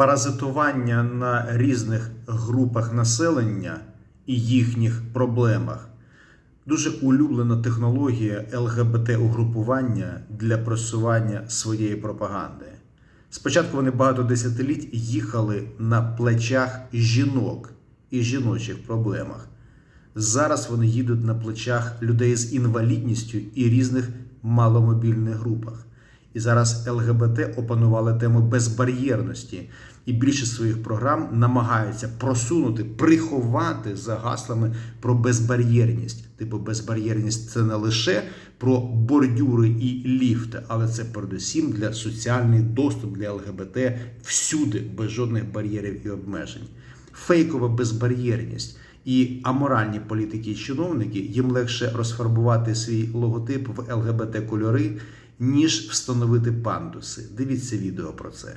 паразитування на різних групах населення і їхніх проблемах. Дуже улюблена технологія ЛГБТ-угрупування для просування своєї пропаганди. Спочатку вони багато десятиліть їхали на плечах жінок і жіночих проблемах. Зараз вони їдуть на плечах людей з інвалідністю і різних маломобільних групах. І зараз ЛГБТ опанували тему безбар'єрності, і більшість своїх програм намагаються просунути, приховати за гаслами про безбар'єрність. Типу, безбар'єрність це не лише про бордюри і ліфти, але це передусім для соціальний доступ для ЛГБТ всюди, без жодних бар'єрів і обмежень. Фейкова безбар'єрність і аморальні політики і чиновники їм легше розфарбувати свій логотип в ЛГБТ кольори, ніж встановити пандуси. Дивіться відео про це.